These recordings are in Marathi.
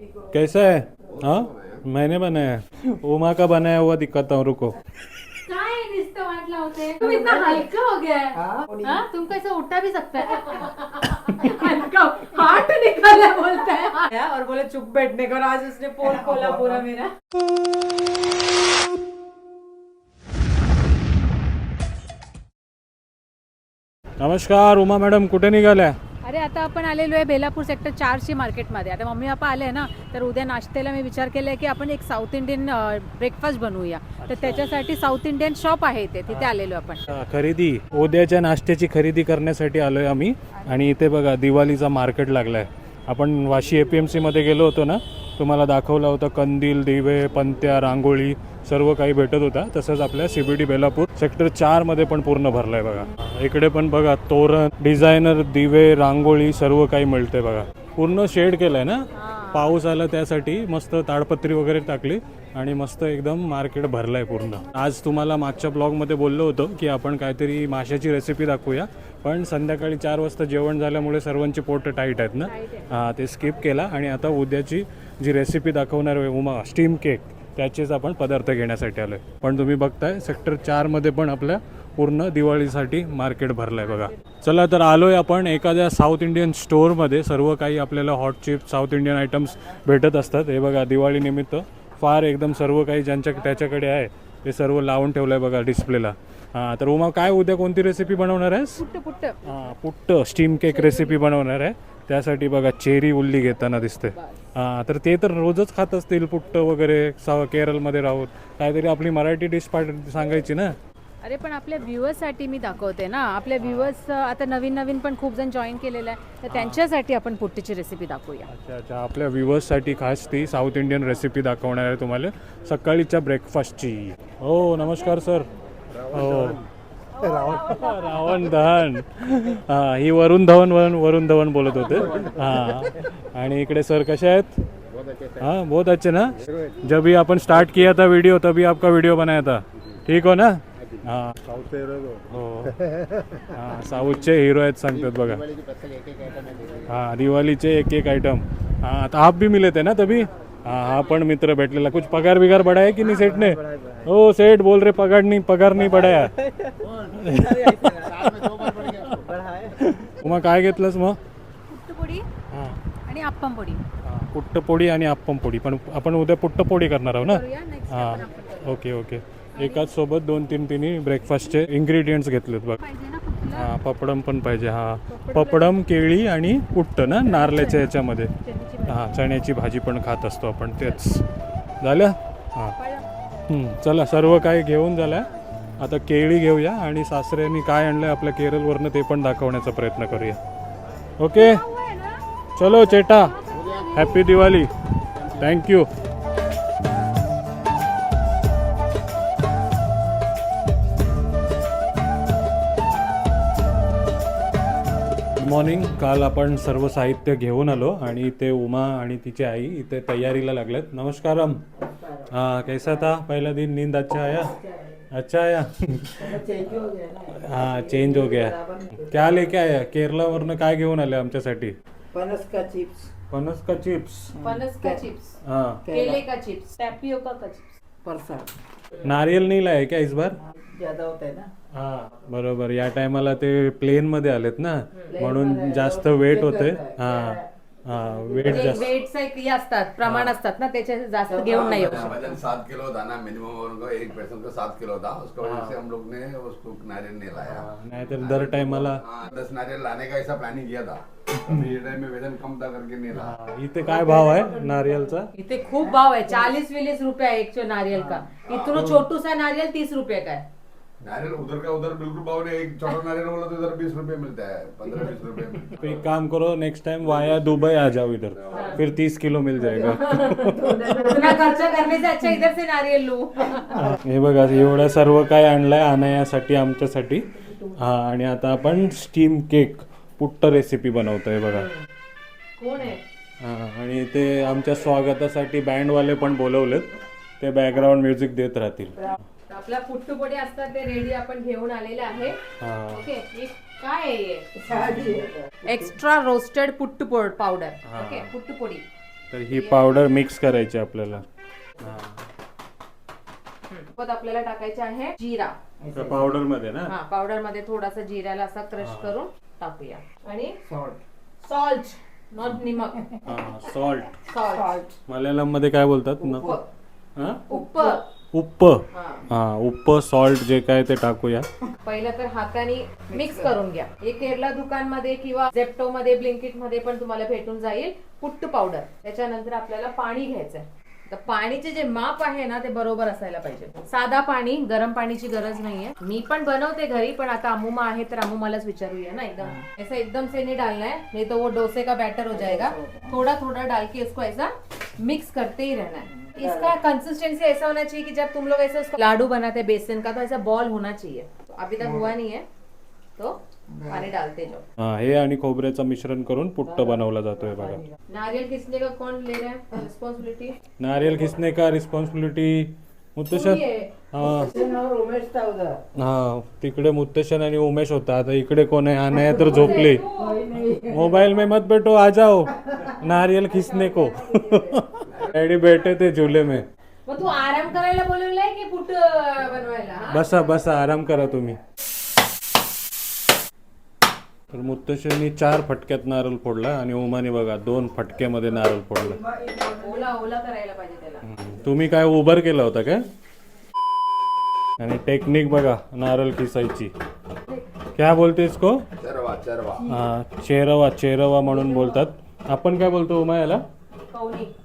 कैसा है? हाँ? मैंने बनाया। उमा का बनाया हुआ दिखाता हूँ रुको। तुम इतना हल्का हो गया है। हाँ? तुम कैसे उठा भी सकता है? हल्का। हार्ट निकाला बोलता है। और बोले चुप बैठने का आज उसने पोल खोला पूरा मेरा। नमस्कार उमा मॅडम कुठे निघाल्या? अरे आता आपण आलेलो आहे बेलापूर सेक्टर चारशे मार्केटमध्ये. आता मम्मी पप्पा आले ना तर उद्या नाश्त्याला मी विचार केलाय की आपण एक साऊथ इंडियन ब्रेकफास्ट बनवूया. तर त्याच्यासाठी साऊथ इंडियन शॉप आहे इथे. तिथे आलेलो आपण. खरेदी. उद्याच्या नाश्त्याची खरेदी करण्यासाठी आलोय आम्ही. आणि इथे बघा दिवाळीचा मार्केट लागलाय. आपण वाशी ए पी एम सीमध्ये गेलो होतो ना तुम्हाला दाखवलं होतं कंदील दिवे पंत्या रांगोळी. सर्व काही भेटत होता. तसंच आपल्या C B D Belapur sector चारमध्ये पण पूर्ण भरलाय बघा. इकडे पण बघा तोरण डिझायनर दिवे रांगोळी सर्व काही मिळते बघा. पूर्ण शेड केलंय ना? पाऊस आला त्यासाठी मस्त ताडपत्री वगैरे टाकली आणि मस्त एकदम मार्केट भरलंय पूर्ण. आज तुम्हाला मागच्या ब्लॉगमध्ये बोललो होतो की आपण काहीतरी माशाची रेसिपी दाखवूया. पण संध्याकाळी चार वाजता जेवण झाल्यामुळे सर्वांची पोट टाईट आहेत ना? हां ते स्किप केला आणि आता उद्याची जी रेसिपी दाखवणार आहे उमा स्टीम केक त्याचेच आपण पदार्थ घेण्यासाठी आलोय. पण तुम्ही बघताय सेक्टर चारमध्ये पण आपल्या पूर्ण दिवाळीसाठी मार्केट भरलं आहे बघा. चला तर आलोय आपण एखाद्या साऊथ इंडियन स्टोअरमध्ये सर्व काही आपल्याला hot chip south Indian items भेटत असतात. हे बघा दिवाळीनिमित्त फार एकदम सर्व काही ज्यांच्या त्याच्याकडे आहे ते सर्व लावून ठेवलं आहे बघा डिस्प्लेला हां तर उमा काय उद्या कोणती रेसिपी बनवणार आहेस? पुट्ट पुट्ट. हां पुट्ट स्टीम केक रेसिपी बनवणार आहे. त्यासाठी बघा चेरी उल्ली घेताना दिसते हां तर ते तर रोजच खात असतील पुट्ट वगैरे सा केरळमध्ये राहून. काहीतरी आपली मराठी डिश पाठ सांगायची ना? अरे पण आपल्या व्ह्युअर्ससाठी मी दाखवते ना. आपल्या व्ह्युअर्स आता नवीन नवीन पण खूप जण जॉईन केलेलं आहे. तर त्यांच्यासाठी आपण पुट्टीची रेसिपी दाखवूया. अच्छा अच्छा. आपल्या व्ह्युअर्ससाठी खास ती साऊथ इंडियन रेसिपी दाखवणार आहे तुम्हाला. सकाळीच्या ब्रेकफास्टची हो नमस्कार सर हो. रावण. धवन हां ही वरुण धवन वरुण वरुण धवन बोलत होते. हां. आणि इकडे सर कसे आहेत? हाँ बहुत अच्छे ना? जब भी अपन स्टार्ट किया था वीडियो तभी आपका वीडियो बनाया था. ठीक हो ना? हाँ. हो. हां साऊथचे हिरो आहेत सांगतात बघा. हा दिवाळीचे एक एक आयटम हा आता आप भी मिले थे ना तभी? हाँ हाँ पण मित्र भेटलेला. कुछ पगार बिगार बढ़ाया कि नहीं सेठ ने? ओ सेठ बोल रहे पगार नहीं पगार नहीं बढ़ाया. मग काय घेतलंस मग? पुट्टपोडी हां. आणि अप्पम पोडी हां पुट्टपोळी आणि अप्पम पोळी. पण आपण उद्या पुट्टपोळी करणार आहोत ना? करूया नेक्स्ट हां. Okay okay. एकाच सोबत दोन तीन तिन्ही ब्रेकफास्टचे इन्ग्रेडियंट्स घेतलेत बघ. पाहिजे ना कुठला? हां पपडम पण पाहिजे हां. पपडम केळी आणि पुट्ट ना नारळाच्या याच्यामध्ये. हां चण्याची भाजी पण खात असतो आपण तेच. झालं? हां. चला सर्व काही घेऊन झालं. आता केळी घेऊया आणि सासऱ्यांनी काय आणलं आपल्या केरळवरनं ते पण दाखवण्याचा प्रयत्न करूया. ओके? चलो चेटा. Happy Diwali thank you morning काल आपण सर्व साहित्य घेऊन आलो आणि इथे उमा आणि तिची आई इथे तयारीला लागलेत. नमस्कारम. हाँ कैसा था पहला दिन? नींद अच्छा आया? अच्छा आया? हाँ चेंज हो गया. क्या लेके आया? केरलावरनं काय घेऊन आले आमच्यासाठी? पनस का चिप्स. फणस का चिप्स. फणस का चिप्स. हाँ. केले का चिप्स. टॅपियोका का चिप्स. परसाद. नारियल नहीं लाए क्या इस बार? ज्यादा होता है ना. हा बरोबर. या टायमाला ते प्लेन मध्ये आलेत ना? म्हणून जास्त वेट होते. हा हा वेट जास्त. वेट्स हे असतात प्रमाण असतात ना त्याचे जास्त घेऊन नाही येऊ शकत. वजन सात किलो था ना मिनिमम उनको एक पर्सन का सात किलो था उसकी वजह से हम लोग ने उसको नारियल नहीं लाया. नाहीतर दर टायमाला हाँ, दस नारियल लाने का ऐसा प्लानिंग किया था. अभी ये टाइम में वजन कम था करके नहीं लाया. इथे काय भाव आहे नारियलचा? इथे खूप भाव आहे. चालीस विलीस रुपये आहे एक नारियल का. इतना छोटू सा नारियल तीस रुपये का है नारियल उधर का उधर बिल्कुल भाव नहीं एक छोटा नारियल बोला तो इधर बीस रुपए मिलता है पंद्रह बीस रुपए में तो एक काम करो नेक्स्ट टाइम वाया दुबई आ जाओ इधर. फिर तीस किलो मिल जाएगा. खर्च करने से अच्छा इधर से नारियल लू. हे बघा एवढं सर्व काय आणलंय आणायासाठी आमच्यासाठी. हा आणि आता आपण स्टीम केक पुट्ट रेसिपी बनवतोय बघा. कोण आहे? हा, आणि ते आमच्या स्वागतासाठी बँडवाले पण बोलवलेत. ते बॅकग्राऊंड म्युझिक देत राहतील. आपल्या पुट्टुपोडी असतात ते रेडी आपण घेऊन आलेले आहे. हा. ओके हे काय आहे एक्स्ट्रा रोस्टेड पुट्टुपोड पावडर ओके पुट्टुपोडी तर ही पावडर मिक्स करायची आपल्याला. सोबत आपल्याला टाकायचे आहे जिरा. पावडरमध्ये ना? हा पावडरमध्ये थोडासा जिऱ्याला असा क्रश करून टाकूया. आणि सॉल्ट सॉल्ट नॉट निमक. सॉल्ट सॉल्ट मल्याळममध्ये काय बोलतात? न हा? उप्प. हा. उप्प सॉल्ट जे काय ते टाकूया. पहिलं तर हाताने मिक्स करून घ्या. हे केरला दुकानमध्ये किंवा झेप्टो मध्ये ब्लिंकिटमध्ये पण तुम्हाला भेटून जाईल पुट्ट पावडर त्याच्यानंतर आपल्याला पाणी घ्यायचंय. तर पाणीचे जे माप आहे ना ते बरोबर असायला पाहिजे. साधा पाणी गरम पाणीची गरज नाहीये. मी पण बनवते घरी पण आता अमुमा आहे तर अमुमालाच विचारूया ना एकदम. ऐसा एकदम से नहीं डालना है नहीं तो वो डोसे का बैटर हो जाएगा थोड़ा थोड़ा डाल के इसको ऐसा मिक्स करते ही रहना है इसका कंसिस्टेंसी ऐसा होना चाहिए कि जब तुम लोग ऐसे उसका लाडू बनाते हैं बेसन का तो ऐसा बॉल होना चाहिए। तो अभी तक हुआ नहीं है तो पानी डालते जाओ। हा हे आणि खोबऱ्याचं मिश्रण करून पुट्ट बनवला जातोय बघा. नारियल किसने का कौन ले रहा है? रिस्पॉन्सिबिलिटी नारियल खिसने का रिस्पॉन्सिबिलिटी मुत्तशन हा. उमेश था उधर. हा तिकडे मुत्तशन आणि उमेश होता. आता इकडे कोण आहे? आनया तर झोपले. मोबाईल में मत बैठो आ जाओ. नारियल खिसने को? डॅडी बैठे ते झुले में। मग तू आराम करायला बोलवलाय की पुट बनवायला? हा? बसा बसा आराम करा तुम्ही। तर मुत्तशनी चार फटक्यात नारळ फोडला आणि उमाने बघा दोन फटक्यामध्ये नारळ फोडला। ओला ओला करायला पाहिजे त्याला. तुम्ही काय उबर केला होता काय? आणि टेक्निक बघा नारळ किसायची। क्या बोलते इसको चरवा चरवा। हा चेरवा चेरवा म्हणून बोलतात। आपण काय बोलतो उमा याला?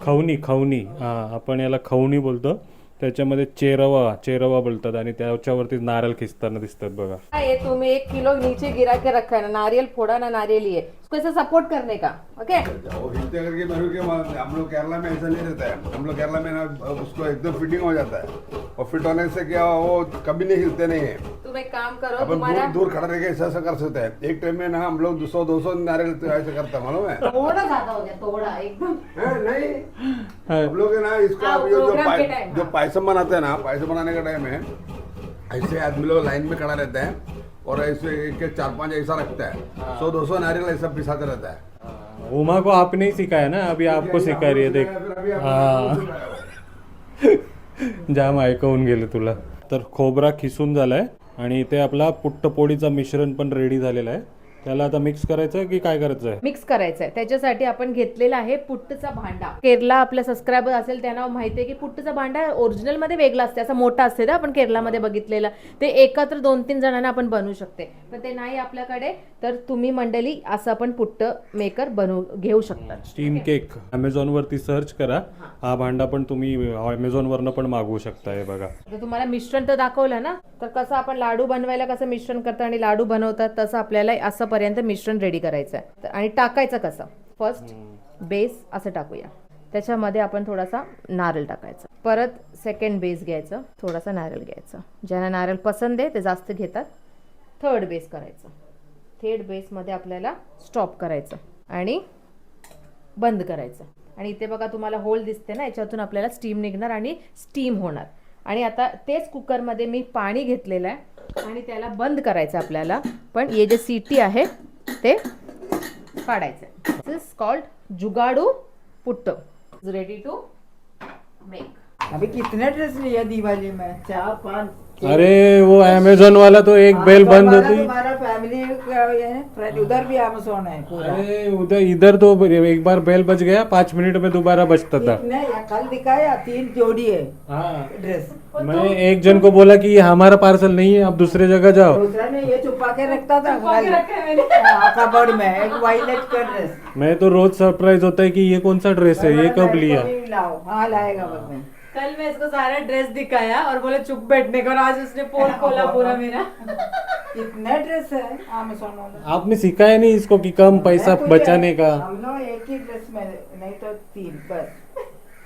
खवणी खवणी हा आपण याला खवणी बोलतो. त्याच्यामध्ये चेरवा चेरवा बोलतात आणि त्याच्यावरती नारळ खिसताना दिसतात बघा. ये तुम्हें एक किलो नीचे गिरा के रखा है ना नारियल फोड़ा ना नारियल है उसको ऐसा सपोर्ट करने का ओके वो हिलते करके मेरे के हम लोग केरला में ऐसा नहीं रहता है। हम लोग केरला में ना उसको एकदम फिटिंग हो जाता है। और फिट होने से क्या वो कभी नहीं हिलते नहीं है। तुम एक काम करो अपन तुम्हारा दूर दूर खड़ा रह के ऐसा ऐसा कर सकते हैं। एक टाइम में ना हम लोग सौ दो सौ नारियल ऐसे करते हैं मालूम है? थोड़ा ज़्यादा हो गया थोड़ा एकदम। नहीं? हम लोग ना इसको हाँ, जो जो हाँ। पायसम बनाते हैं ना पायसम बनाने का टाइम है ऐसे आदमी लोग लाइन में खड़ा रहता है। और ऐसे एक एक चार पांच ऐसा रखता है। सौ दो सौ नारियल ऐसा पिसाते रहता है। उमा को आपने ही सिखाया ना? अभी आपको सिखा रही है देख। हा। वो। जाम ऐकवून गेले तुला. तर खोबरा खिसून झालाय आणि इथे आपला पुट्टपोळीचा मिश्रण पण रेडी झालेला आहे. त्याला आता मिक्स करायचं की काय करायचं आहे मिक्स करायचंय. त्याच्यासाठी आपण घेतलेला आहे पुट्टचा भांडा. केरला आपल्या सबस्क्रायबर असेल त्यांना माहिती आहे की पुट्टचा भांडा ओरिजिनलमध्ये वेगळा असते. असं मोठा असते ना आपण केरलामध्ये बघितलेला. ते एकत्र दोन तीन जणांना आपण बनवू शकते. पण ते नाही आपल्याकडे तर तुम्ही मंडळी असं आपण पुट्ट मेकर बनवू घेऊ शकता. स्टीम केक अमेझॉन वरती सर्च करा. हा. भांडा पण तुम्ही अमेझॉन वरनं पण मागवू शकता हे बघा. तर तुम्हाला मिश्रण तर दाखवलं ना? तर कसं आपण लाडू बनवायला कसं मिश्रण करतो आणि लाडू बनवतात तसं आपल्याला असं पर्यंत मिश्रण रेडी करायचं आहे तर- आणि टाकायचं कसं? फर्स्ट बेस असं टाकूया. त्याच्यामध्ये आपण थोडासा नारळ टाकायचा. परत सेकंड बेस घ्यायचं. थोडासा नारळ घ्यायचं. ज्यांना नारळ पसंत आहे ते जास्त घेतात. थर्ड बेस करायचं. थर्ड बेसमध्ये आपल्याला स्टॉप करायचं आणि बंद करायचं. आणि इथे बघा तुम्हाला होल दिसते ना याच्यातून आपल्याला स्टीम निघणार आणि स्टीम होणार. आणि आता तेच कुकरमध्ये मी पाणी घेतलेलं आहे. आणि त्याला बंद करायचं आपल्याला. पण हे जे सीटी आहे ते काढायचं. दिस इज कॉल्ड जुगाडू पुट्ट. रेडी टू मेक अभी कितने ड्रेस लिया दिवाली में? चार पाँच अरे वो अमेझॉन वाला तो एक बेल बंद हमारा- होती। तुम्हारा फैमिली है, उधर भी अमेजोन है पूरा। अरे उधर इधर तो एक बार बेल बज गया पाँच मिनट में दोबारा बजता था। नहीं कल दिखाया तीन जोड़ी है। हाँ। ड्रेस मैं एक जन को बोला कि ये हमारा पार्सल नहीं है आप दूसरे जगह जाओ। दूसरा ने ये छुपा के रखता था। कबर्ड में एक वायलेट का ड्रेस मैं तो रोज सरप्राइज़ होता है कि ये कौन सा ड्रेस है ये कब लिया? हाँ लाएगा बाद में। कल मैं इसको सारा ड्रेस दिखाया और बोले चुप बैठने का। और आज उसने पोल खोला पूरा मेरा। कितने ड्रेस है अमेजोन वाला। आपने सिखाया नहीं इसको कि कम पैसा बचाने का? हम लोग एक ही ड्रेस में नहीं तो तीन बस।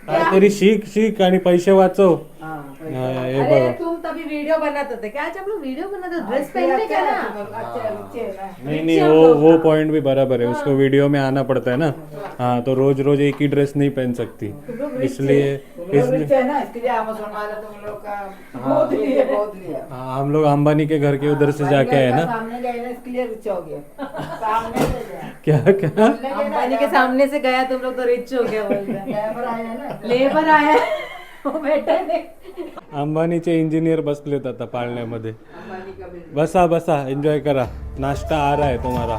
काहीतरी शिक शिक आणि पैसे वाचव हाँ हा, हे। अरे तुम तभी वीडियो बनाते थे क्या? आज हम लोग वीडियो बनाते ड्रेस पहनने का ना? अच्छे अच्छे है ना नहीं नहीं वो वो पॉइंट भी बराबर है उसको वीडियो में आना पड़ता है ना। हाँ तो रोज रोज एक ही ड्रेस नहीं पहन सकती। इसलिए तुम इसलिए रिच है ना इसके लिए अमेजोन वाला तुम लोग का बहुत लिया बहुत लिया हाँ, हम लोग अंबानी के घर के उधर से जाके आए ना। सामने गए ना इसके लिए रिच हो गए। सामने से गया क्या क्या? अंबानी के सामने से गया तुम लोग तो रिच हो गया हैं। लेबर आया। अंबानीचे इंजिनियर बसलेत आता पाळण्यामध्ये. बसा बसा एन्जॉय करा. नाश्ता आ रहा है तुम्हारा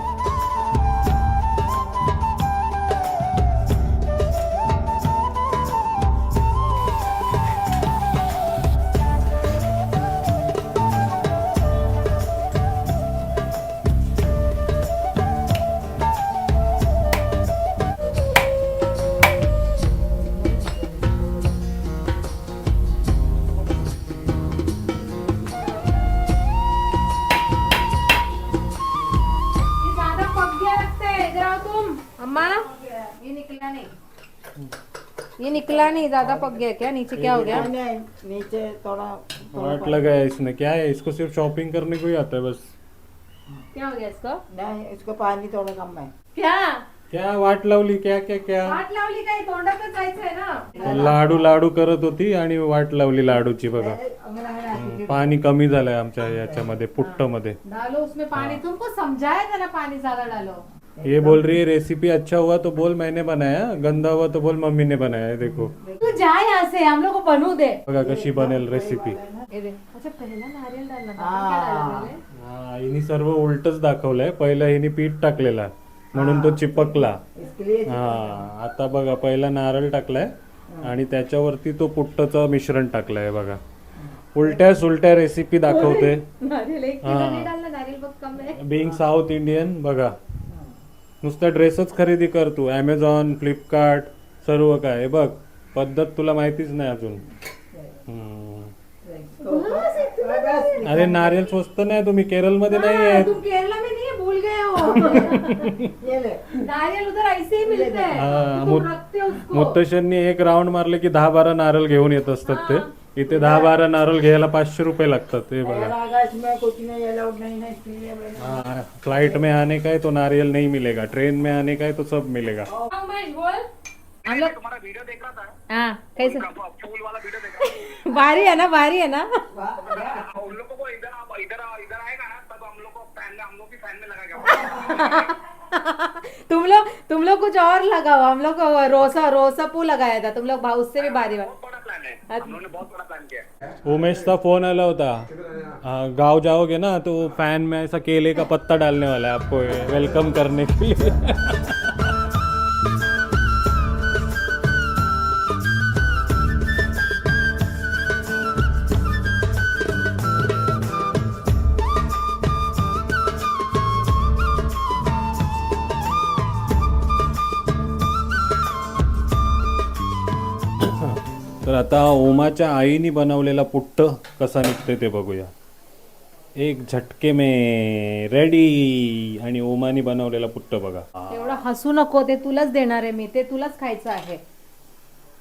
निकला नहीं ज्यादा पक गया क्या नीचे क्या हो गया नहीं, नीचे थोड़ा वाट लगा है इसने क्या है? इसको सिर्फ शॉपिंग करने को ही आता है बस. क्या हो गया इसको? नहीं इसको पानी थोड़ा कम है क्या? क्या वाट लावली क्या क्या क्या? वाट लावली काय तोंडातच जायचंय ना. लाडू लाडू करत होती आणि वाट लावली लाडूची बघा. है पाणी कमी झालंय आमच्या याच्यामध्ये पुट्टमध्ये डालो उसमें पानी तुमको समझाया था ना पानी ज्यादा डालो. ये बोल रही है रेसिपी अच्छा हुआ तो बोल मैंने बनाया। गंदा हुआ तो बोल मम्मी ने बनाया है देखो। तू जा यहाँ से हम लोग को बनू दे। बघा कशी बनेल रेसिपी. अच्छा पहला नारियल क्या? हा हिने सर्व उलटच दाखवलंय पहिला हिने पीठ टाकलेला म्हणून तो चिपकला। हा आता बघा पहिला नारळ टाकलाय आणि त्याच्यावरती तो पुट्टचं मिश्रण टाकलंय बघा. उलट्या सुलट्या रेसिपी दाखवते नारियल एक किलो नहीं डालना नारियल बहुत कम है बिंग साऊथ इंडियन बघा. नुसता ड्रेसच खरेदी कर तू. ॲमेझॉन फ्लिपकार्ट सर्व काय. हे बघ पद्धत तुला माहितीच नाही अजून. हम्म. अरे नारियल स्वस्त नाही तुम्ही केरळमध्ये नाही हाँ, आहेत. तुम केरला में नहीं है भूल गए हो. ये ले नारियल उधर ऐसे ही मिलते. हैं हाँ, तुम मुत- रखते हो उसको. मुत्तशननी एक राऊंड मारले की दहा बारा नारळ घेऊन येत असतात ते. इथे दहा बारा नारळ घ्यायला पाचशे रुपये लागतात हे बघा. कुछ नहीं अलाउड नहीं है हाँ, फ्लाइट में आने का है तो नारियल नहीं मिलेगा ट्रेन में आने का है तो सब मिलेगा. उमेश बोल. हम लोग तुम्हारा वीडियो देख रहा था? हाँ कैसे? फूल वाला वीडियो देख रहा भारी है ना भारी है ना? था उन लोगों को इधर आप इधर इधर आएगा ना तब हम लोग को फैन में हम लोग भी फैन में लगाएगा। तुम लोग तुम लोग कुछ और लगाओ हम लोग को रोसा रोसा पू लगाया था तुम लोग भाव उससे भी बारी बार उमेश प्लान है। हम लोगों ने बहुत बड़ा प्लान किया है। उमेशचा फ़ोन आला होता। गाँव गाँव जाओगे ना तो फ़ैन में ऐसा केले का पत्ता डालने वाला है आपको वेलकम करने के लिए। आता आईनी बनवलेला पुट्ट कसा निघते ते बघूया. एक झटके मे रेडी आणि ओमानी बनवलेला पुट्ट बघा. एवढं हसू नको ते तुलाच देणार आहे मी ते तुलाच खायचं आहे.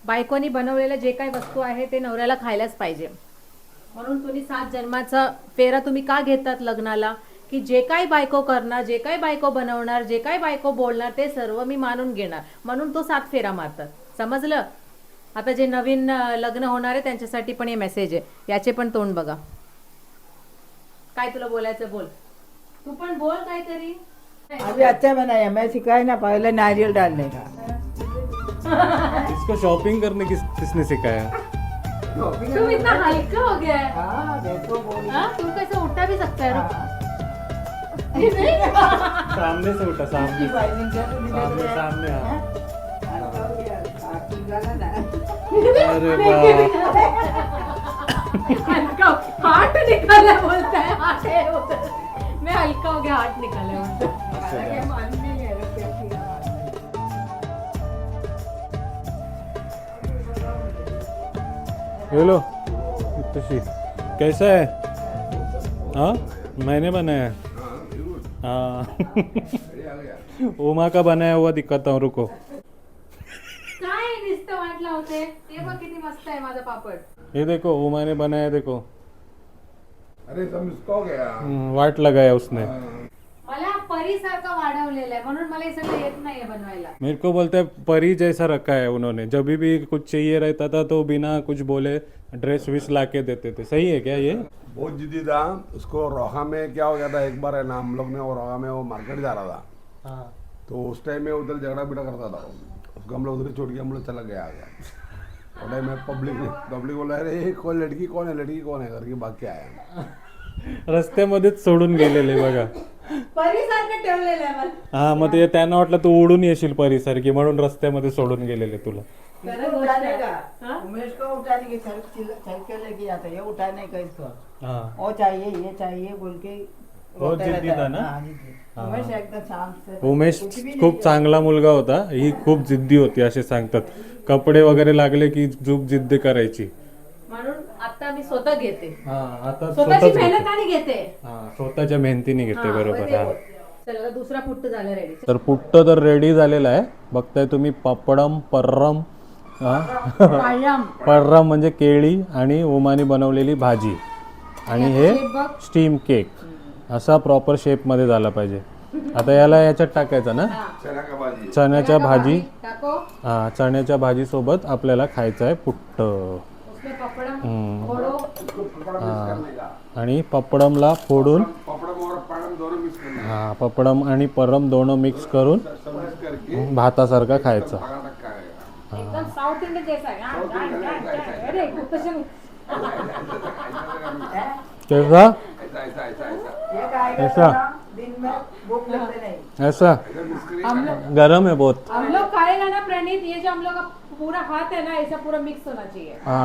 बायकोनी बनवलेलं जे काही वस्तू आहे ते नवऱ्याला खायलाच पाहिजे. म्हणून तुम्ही सात जन्माचा फेरा तुम्ही का घेतात लग्नाला? की जे काही बायको करणार जे काही बायको बनवणार जे काही बायको बोलणार ते सर्व मी मानून घेणार. म्हणून तो सात फेरा मारतात. समजलं? आता जे नवीन लग्न होणार आहे त्यांच्यासाठी पण हे मेसेज आहे. याचे पण तोंड बघा. काय तुला बोलायचं बोल. तू पण बोल काहीतरी. अभी अच्छा बनाया मैं सिखाया ना पहले नारियल डालने का? इसको शॉपिंग करने किस किसने सिखाया तुम इतना हल्का हो गया है. हाँ देखो बोली. हाँ तुम कैसे उठा भी सकता है। सामने से उठा सामने सामने। सामने हाँ। तो। अरे वाह। हल्का हार्ट निकाला बोलता है हार्ट है उधर मैं हल्का हो गया हार्ट निकाला बोलता हालाँकि मन है रुपये की आवाज़ में। ये लो तशी कैसा है? हाँ? मैंने बनाया हाँ? ओमा का बनाया हुआ दिखाता हूँ रुको। लावते ते बघ किती मस्त आहे माझा पापड. ये देखो ने बनाया देखो. अरे सब हो गया. हम्म, वाट लगाया उसने. मला परीसारखं वाढवलेलं आहे म्हणून मला हे सगळं येत नाहीये बनवायला. मेरे को बोलते हैं परी जैसा रखा है उन्होंने. जब भी कुछ चाहिए रहता था तो बिना कुछ बोले ड्रेस विस ला के देते थे। सही है क्या ये? बहुत जिद्दी था उसको रोहा में क्या हो गया था एक बार है ना हम लोग ने वो रोहा में वो मार्केट जा रहा था। तो उस टाइम में उधर झगड़ा बिगड़ा करता था वो। लोग उधर ही छोड़ के हम लोग चला गया आ गया टाइम में पब्लिक पब्लिक बोला अरे ये कौन लड़की कौन है? लड़की कौन है? करके भाग के आया रस्त्यामध्येच सोडून गेलेले बघा. परीसारखं ठेवलेलं आहे मला. हा मग ते त्यांना वाटलं तू उडून येशील परीसारखी म्हणून रस्त्यामध्ये सोडून गेलेले तुला. खरं गोष्ट उठाने आहे. का? उमेश को उठाने की? सर चल के लेके आता? ये उठाने का इसको हा. वो चाहिए ये चाहिए बोल के है। ना? उमेश एकदम खूप चांगला मुलगा होता. ही खूप जिद्दी होती असे सांगतात. कपडे वगैरे लागले की खूप जिद्द करायची. म्हणून आता मी स्वतः घेते. हा आता स्वतःची स्वतःच मेहनत घेते. आणि घेते. हा स्वतःच्या मेहनतीने घेते बरोबर. हा. चला आता दुसरा पुट्ट झाला रेडी तर पुट्ट तर रेडी झालेला आहे. बघताय तुम्ही पपडम पर्रम हा? पर्रम म्हणजे केळी आणि उमाने बनवलेली भाजी. आणि हे बघ. स्टीम केक असा प्रॉपर शेपमध्ये झाला पाहिजे. आता याला याच्यात टाकायचं ना? चण्याच्या भाजी. टाको. हा चण्याच्या भाजीसोबत आपल्याला खायचं आहे पुट्ट. आणि पपडमला फोडून हा पपडम आणि परम दोन मिक्स करून भातासारखा खायचा. पका ऐसा ऐसा? तो ना दिन में भूख लगते नहीं ऐसा ऐसा मिक्स करिए हम लोग गरम है बहुत हम लोग खाएगा ना प्रणीत ये जो हम लोग का पूरा हाथ है ना ऐसा पूरा मिक्स होना चाहिए हा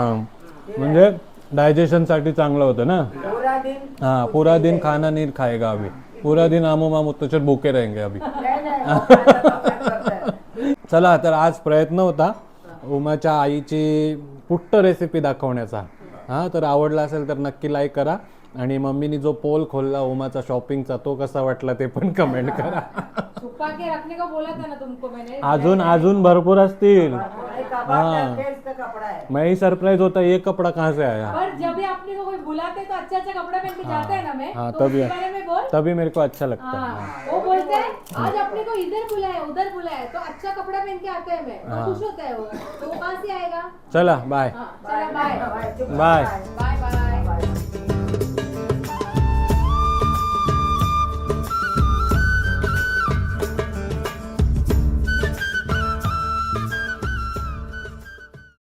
म्हणजे डायजेशनसाठी चांगलं होतं ना पूरा दिन हाँ पूरा दिन खाना नहीं खाएगा अभी पूरा दिन आमू मामू तो चल भूखे रहेंगे अभी नहीं नहीं वो खाना तो पेट करता है चला तर आज प्रयत्न होता उमाच्या आईची पुट्ट रेसिपी दाखवण्याचा हां तर आवडला असेल तर नक्की लाईक करा आणि मम्मीनी जो पोल खोलला उमाचा शॉपिंगचा तो कसा वाटला ते पण कमेंट करा. छुपा के रखने को बोला था ना तुमको मैंने? अजून अजून भरपूर असतील. एक हाँ। है मैं ही सरप्राइज होता ये कपड़ा कहाँ से आया? पर जब भी अपने को कोई बुलाते तो अच्छा अच्छा कपड़ा पहन के जाते हैं ना मैं हाँ, तो तभी उसके बारे में बोल। तभी मेरे को अच्छा लगता है। हाँ वो बोलते हैं आज अपने को इधर बुलाया उधर बुलाया तो अच्छा कपड़ा पहन के आता है मैं तो खुश होता है वो तो वो कहाँ से आएगा? चला बाय हाँ चला बाय चुप बाय बाय